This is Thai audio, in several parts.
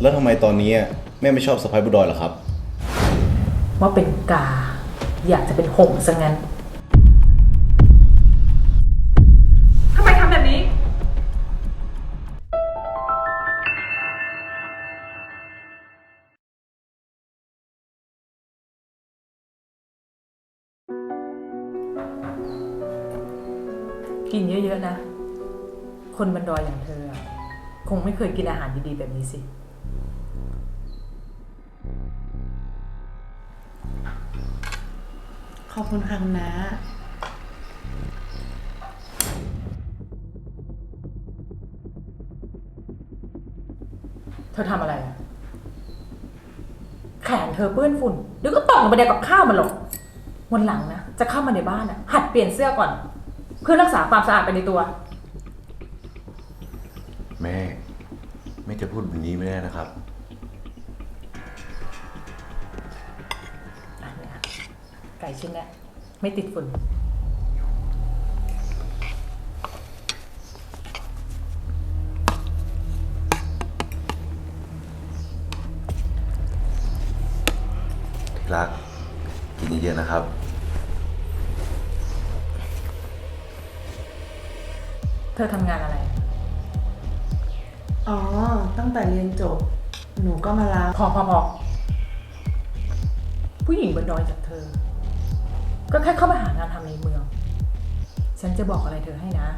แล้วทำไมตอนนี้แม่ไม่ชอบสะพ้ายบุญดอยล่ะครับ ว่าเป็นกา อยากจะเป็นหงส์ซะงั้น ทำไมทำแบบนี้ กินเยอะๆนะ คนบันดอยอย่างเธออะคงไม่เคยกินอาหารดีๆแบบนี้สิ ขอบคุณค่ะคุณน้าเธอทำอะไรอะแขนเธอเปื้อนฝุ่นเดี๋ยวก็ตกลงไปในกับข้าวมันหรอกวันหลังนะ จะเข้ามาในบ้านอะหัดเปลี่ยนเสื้อก่อน เพื่อรักษาความสะอาดไปในตัว แม่ แม่จะพูดแบบนี้ไม่ได้นะครับ ไก่ชิ้นเนี้ยไม่ติดฝุ่นที่รัก กินเยอะๆนะครับ เธอทำงานอะไร อ๋อ ตั้งแต่เรียนจบ หนูก็มารับพอพอพอผู้หญิงบนดอยจากเธอ ก็แค่เข้ามาหางานทำในเมือง ฉันจะบอกอะไรเธอให้นะ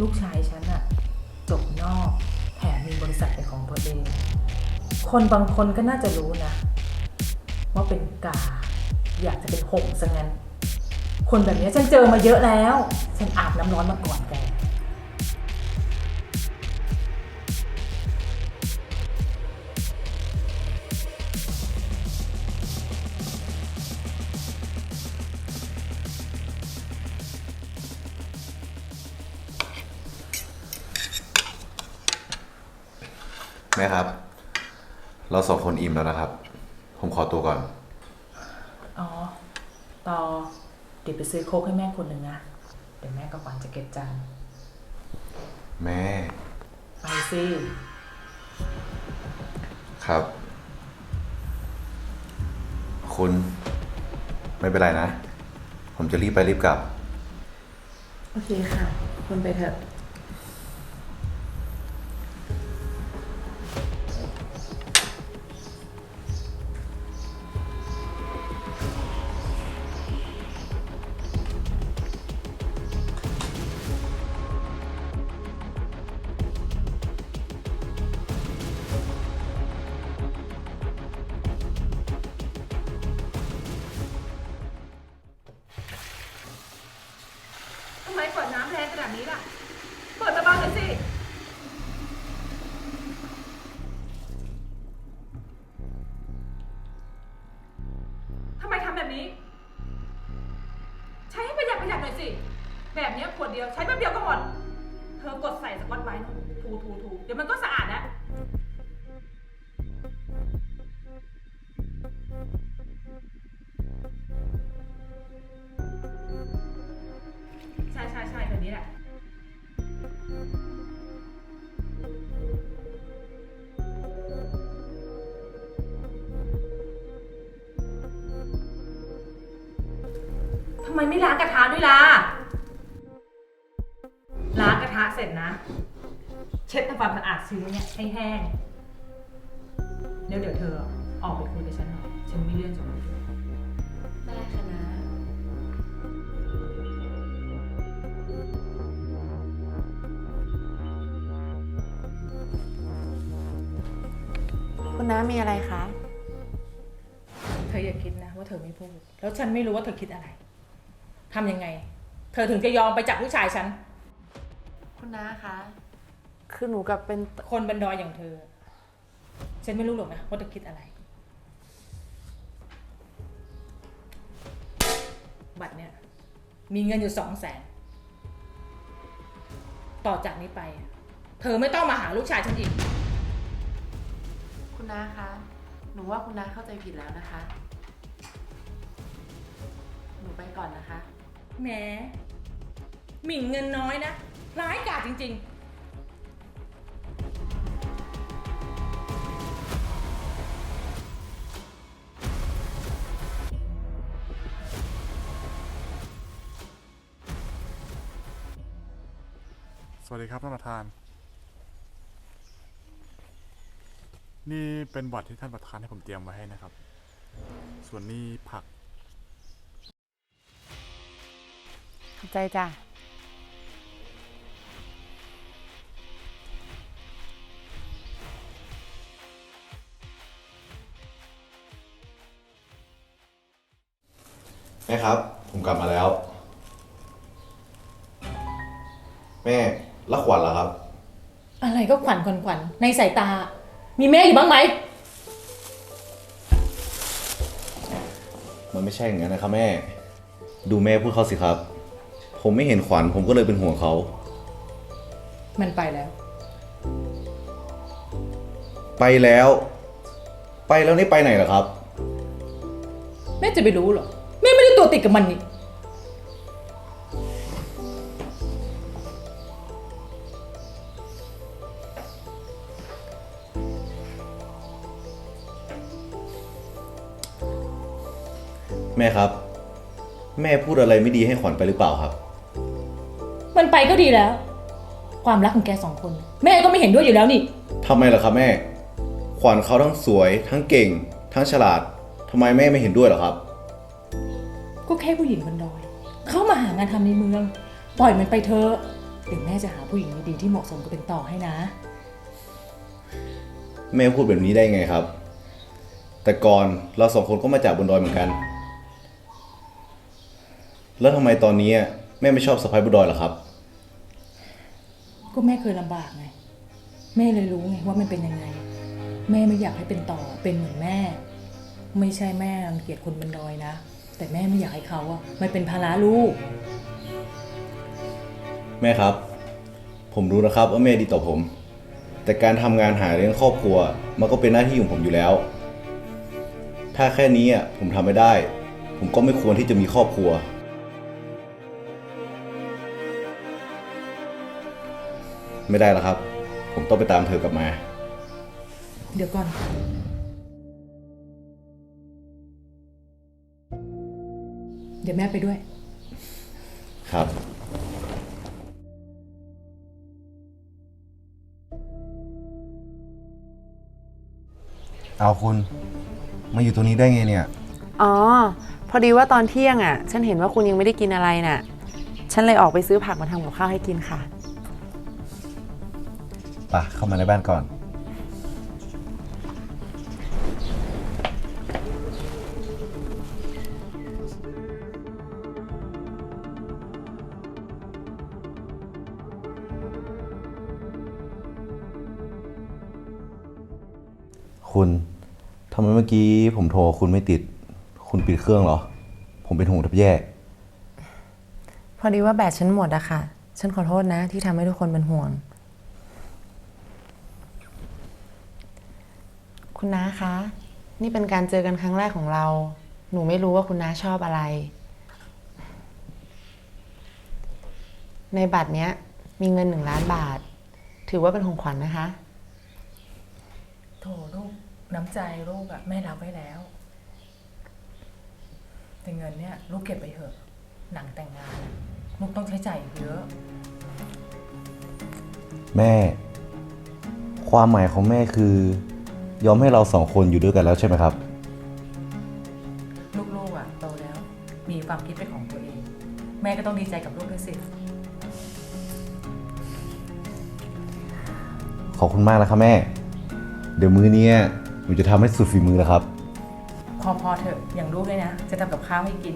ลูกชายฉันอะจบนอก แถมมีบริษัทเป็นของตัวเอง คนบางคนก็น่าจะรู้นะ ว่าเป็นกา อยากจะเป็นหงส์ซะงั้น คนแบบนี้ฉันเจอมาเยอะแล้ว ฉันอาบน้ำร้อนมาก่อนแก แม่ครับ เราสองคนอิ่มแล้วนะครับ ผมขอตัวก่อน อ๋อ ต่อ เดี๋ยวไปซื้อโค้กให้แม่คนหนึ่งนะ เดี๋ยวแม่กับขวัญจะเก็บจานแม่ ไปสิครับ คุณ ไม่เป็นไรนะ ผมจะรีบไปรีบกลับ โอเคค่ะ คุณไปเถอะ ไมไม่ล้างกระทะด้วยล่ะ ล้างกระทะเสร็จนะ เช็ดทำความสะอาดชิ้นเนี่ยให้แห้งเดี๋ยวเดี๋ยวเธอออกไปคุยกับฉันหน่อย ฉันมีเรื่องจะคุยด้วยได้ค่ะนะ คุณน้ามีอะไรคะ เธออย่าคิดนะว่าเธอไม่พูด แล้วฉันไม่รู้ว่าเธอคิดอะไร ทำยังไง เธอถึงจะยอมไปจับผู้ชายฉัน คุณน้าคะ คือหนูกับเป็นคนบันดอยอย่างเธอ ฉันไม่รู้หรอกนะว่าเธอคิดอะไร บัตรเนี่ย มีเงินอยู่สองแสน ต่อจากนี้ไปอะเธอไม่ต้องมาหาลูกชายฉันอีก คุณน้าคะ หนูว่าคุณน้าเข้าใจผิดแล้วนะคะ หนูไปก่อนนะคะ แหมหมิ่นเงินน้อยนะ ร้ายกาจจริงๆสวัสดีครับท่านประธาน นี่เป็นบัตรที่ท่านประธานให้ผมเตรียมไว้ให้นะครับ ส่วนนี้ผัก ใจจ้ะแม่ครับ ผมกลับมาแล้ว แม่แล้วขวัญล่ะครับ อะไรก็ขวัญขวัญขวัญในสายตา มีแม่อยู่บ้างไหม มันไม่ใช่อย่างนั้นนะครับแม่ ดูแม่พูดเขาสิครับ ผมไม่เห็นขวัญผมก็เลยเป็นห่วงเขา มันไปแล้ว ไปแล้ว ไปแล้วนี่ไปไหนล่ะครับ แม่จะไปรู้เหรอ แม่ไม่ได้ตัวติดกับมันนี่ แม่ครับ แม่พูดอะไรไม่ดีให้ขวัญไปหรือเปล่าครับ มันไปก็ดีแล้ว ความรักของแกสองคน แม่ก็ไม่เห็นด้วยอยู่แล้วนี่ ทำไมล่ะครับแม่ ขวัญเขาทั้งสวย ทั้งเก่ง ทั้งฉลาดทำไมแม่ไม่เห็นด้วยเหรอครับ ก็แค่ผู้หญิงบนดอย เข้ามาหางานทำในเมือง ปล่อยมันไปเถอะเดี๋ยวแม่จะหาผู้หญิงดีๆที่เหมาะสมกับเป็นต่อให้นะ แม่พูดแบบนี้ได้ไงครับ แต่ก่อนเราสองคนก็มาจากบนดอยเหมือนกัน แล้วทำไมตอนนี้ แม่ไม่ชอบสะพ้ายบนดอยล่ะครับ ก็แม่เคยลำบากไง แม่เลยรู้ไงว่ามันเป็นยังไง แม่ไม่อยากให้เป็นต่อเป็นเหมือนแม่ ไม่ใช่แม่รังเกียจคนบนดอยนะ แต่แม่ไม่อยากให้เขาอะมันเป็นภาระลูก แม่ครับ ผมรู้นะครับว่าแม่ดีต่อผม แต่การทำงานหาเลี้ยงครอบครัว มันก็เป็นหน้าที่ของผมอยู่แล้ว ถ้าแค่นี้อะผมทำไม่ได้ ผมก็ไม่ควรที่จะมีครอบครัว ไม่ได้แล้วครับ ผมต้องไปตามเธอกลับมา เดี๋ยวก่อน เดี๋ยวแม่ไปด้วย ครับ เอาคุณมาอยู่ตรงนี้ได้ไงเนี่ย อ๋อ พอดีว่าตอนเที่ยงอะ ฉันเห็นว่าคุณยังไม่ได้กินอะไรน่ะ ฉันเลยออกไปซื้อผักมาทำกับข้าวให้กินค่ะ ป่ะเข้ามาในบ้านก่อน คุณทำไมเมื่อกี้ผมโทรคุณไม่ติด คุณปิดเครื่องเหรอ ผมเป็นห่วงแทับแย่ พอดีว่าแบตฉันหมดอะค่ะ ฉันขอโทษนะที่ทำให้ทุกคนเป็นห่วง คุณน้าคะ นี่เป็นการเจอกันครั้งแรกของเรา หนูไม่รู้ว่าคุณน้าชอบอะไร ในบัตรเนี้ย มีเงินหนึ่งล้านบาท ถือว่าเป็นของขวัญนะคะ โถลูกน้ำใจลูกอะแม่รับไว้แล้ว แต่เงินเนี่ยลูกเก็บไปเถอะ หนังแต่งงานอะลูกต้องใช้จ่ายอีกเยอะ แม่ ความหมายของแม่คือ ยอมให้เราสองคนอยู่ด้วยกันแล้วใช่ไหมครับ ลูกๆอะโตแล้ว มีความคิดเป็นของตัวเอง แม่ก็ต้องดีใจกับลูกด้วยสิ ขอบคุณมากนะครับแม่ เดี๋ยวมื้อนี้หนูจะทำให้สุดฝีมือแล้วครับ พอพอเถอะอย่างลูกเลยนะ จะทำกับข้าวให้กิน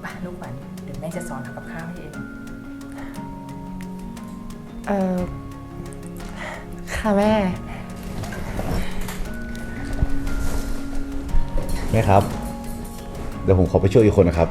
ไปลูกฝันเดี๋ยวแม่จะสอนทำกับข้าวให้เอง เออค่ะแม่ แม่ครับ เดี๋ยวผมขอไปช่วยอีกคนนะครับ